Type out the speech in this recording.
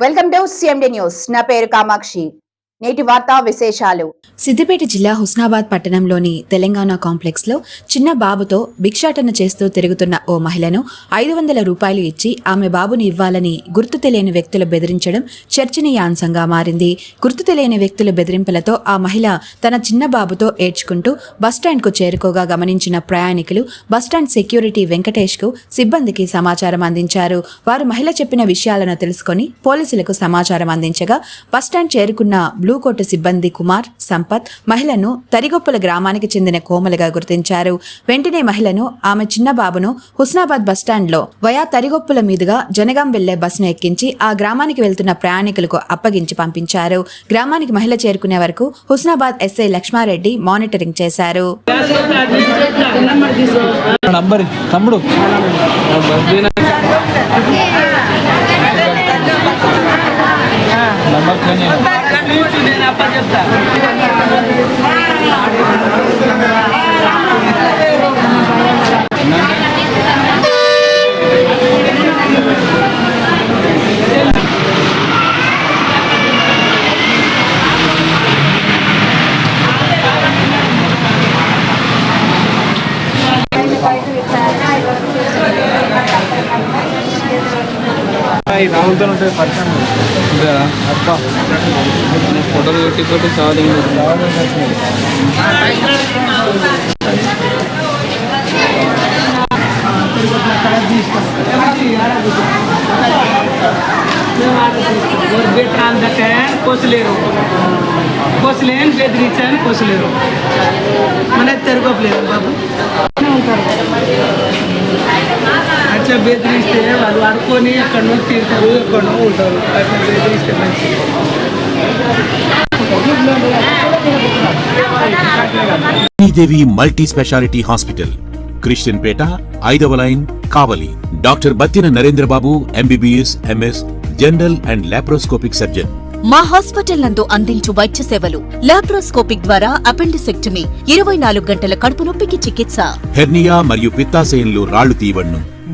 Welcome to CMD news నా పేరు కామాక్షి నేటి వార్తా విశేషాలు. సిద్దిపేట జిల్లా హుస్నాబాద్ పట్టణంలోని తెలంగాణ కాంప్లెక్స్లో చిన్న బాబుతో భిక్షాటన చేస్తూ తిరుగుతున్న ఓ మహిళను ఐదు వందల రూపాయలు ఇచ్చి ఆమె బాబుని ఇవ్వాలని గుర్తు తెలియని వ్యక్తులు బెదిరించడం చర్చనీయాంశంగా మారింది. గుర్తు తెలియని వ్యక్తుల బెదిరింపులతో ఆ మహిళ తన చిన్న బాబుతో ఏడ్చుకుంటూ బస్టాండ్కు చేరుకోగా గమనించిన ప్రయాణికులు బస్టాండ్ సెక్యూరిటీ వెంకటేష్కు సిబ్బందికి సమాచారం అందించారు. వారు మహిళ చెప్పిన విషయాలను తెలుసుకొని పోలీసులకు సమాచారం అందించగా బస్టాండ్ చేరుకున్న బ్లూ కోట్ సిబ్బంది కుమార్ సంపత్ మహిళను తరిగొప్పల గ్రామానికి చెందిన కోమలుగా గుర్తించారు. వెంటనే మహిళను ఆమె చిన్న బాబును హుస్నాబాద్ బస్టాండ్లో వయా తరిగొప్పుల మీదుగా జనగాం వెళ్ళే బస్సును ఎక్కించి ఆ గ్రామానికి వెళ్తున్న ప్రయాణికులకు అప్పగించి పంపించారు. గ్రామానికి మహిళ చేరుకునే వరకు హుస్నాబాద్ ఎస్ఐ లక్ష్మారెడ్డి మానిటరింగ్ చేశారు. నంబర్ తమ్ముడు. Kami sudah dapat. రాహుల్తో ఉంటుంది పరిచయం ఉంటుందా అబ్బా. ఫోటోలు కొట్టి కొట్టి కోసలేరు కోసలేని బెదిరించాను కోసలేరు మన తెరగోపలేరు బాబు. ఉంటారు అట్లా బెదిరిస్తే వాళ్ళు అనుకొని ఎక్కడనో తింటారు ఎక్కడనో ఉంటారు అట్లా బెదిరిస్తే మంచిది. Devi multi speciality hospital Christianpet ఐదవ line Kavali. Doctor Battina Narendrababu MBBS MS general and laparoscopic surgeon. మా హాస్పిటల్ నందు అందించు వైద్య సేవలు. లాప్రోస్కోపిక్ ద్వారా అపెండిసెక్టమీ ఇరవై నాలుగు గంటల కడుపు నొప్పికి చికిత్స. హెర్నియా మరియు పిత్తాశయంలో రాళ్ళు తీయవన్ను